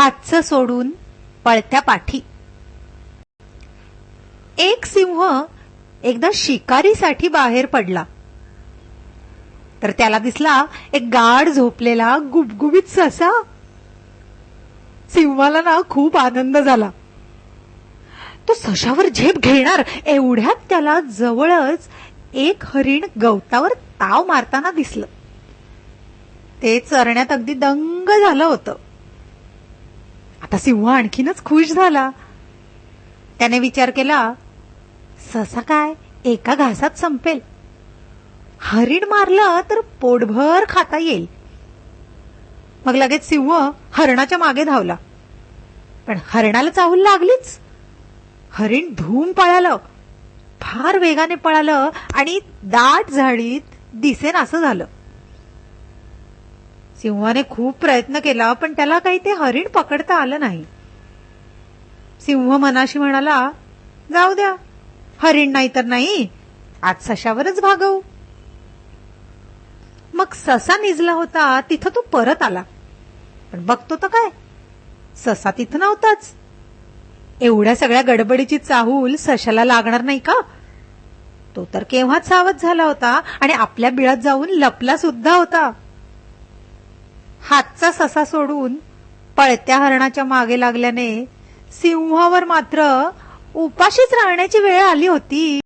हातचं सोडून पळत्या पाठी. एक सिंह एकदा शिकारीसाठी बाहेर पडला. तर त्याला दिसला एक गाढ झोपलेला गुबगुबीत ससा. सिंहाला ना खूप आनंद झाला. तो सशावर झेप घेणार एवढ्यात त्याला जवळच एक हरिण गवतावर ताव मारताना दिसलं. ते चरण्यात अगदी दंग झालं होतं. आता सिंह आणखीनच खुश झाला. त्याने विचार केला ससा काय एका घासात संपेल. हरिण मारलं तर पोटभर खाता येईल. मग लगेच सिंह हरणाच्या मागे धावला. पण हरणाला चाहूल लागलीच. हरिण धूम पळालं. फार वेगाने पळालं आणि दाट झाडीत दिसेन असं झालं. सिंहाने खूप प्रयत्न केला पण त्याला काही ते हरिण पकडता आलं नाही. सिंह मनाशी म्हणाला जाऊ द्या हरिण नाही तर नाही आज सशावरच भागवू. मग ससा निजला होता तिथं तो परत आला. पण बघतो तर काय ससा तिथं नव्हताच. एवढ्या सगळ्या गडबडीची चाहूल सशाला लागणार नाही का? तो तर केव्हाच सावध झाला होता आणि आपल्या बिळात जाऊन लपला सुद्धा होता. हातचा ससा सोडून पळत्या हरणाच्या मागे लागल्याने सिंहावर मात्र उपाशीच राहण्याची वेळ आली होती.